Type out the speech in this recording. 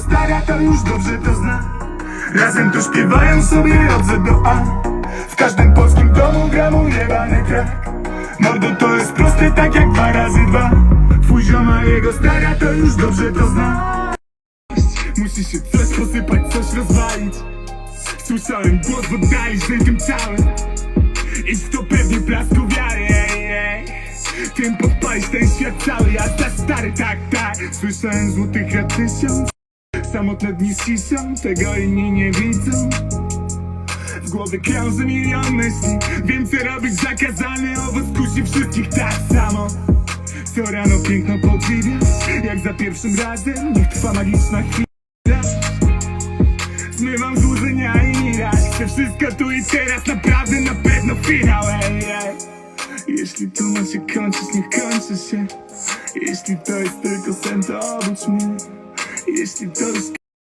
stara to już dobrze to zna. Razem tu śpiewają sobie od Z do A. W każdym polskim domu gra mój jebany track Mordo to jest proste tak jak dwa razy dwa. Twój zioma jego stara to już dobrze to zna. Musi się coś posypać, coś rozwalić. Słyszałem głos w oddali, że tym całym w to pewnie blasku wiary. Tym podpalić ten świat cały, ja za stary, tak, tak. Słyszałem złotych lat tysiąc Samotne dni ściszą, tego inni nie widzą. W głowie krąży milion myśli Wiem co robić, zakazany owoc kusi wszystkich tak samo. Co rano piękno podziwiasz Jak za pierwszym razem, niech trwa magiczna chwila. Zmywam złudzenia i raz Chcę wszystko tu i teraz, naprawdę na pewno finał ej, ej. Jeśli tu ma się kończyć, niech kończy się. Jeśli to jest tylko sen, to obudź mnie Jeśli to już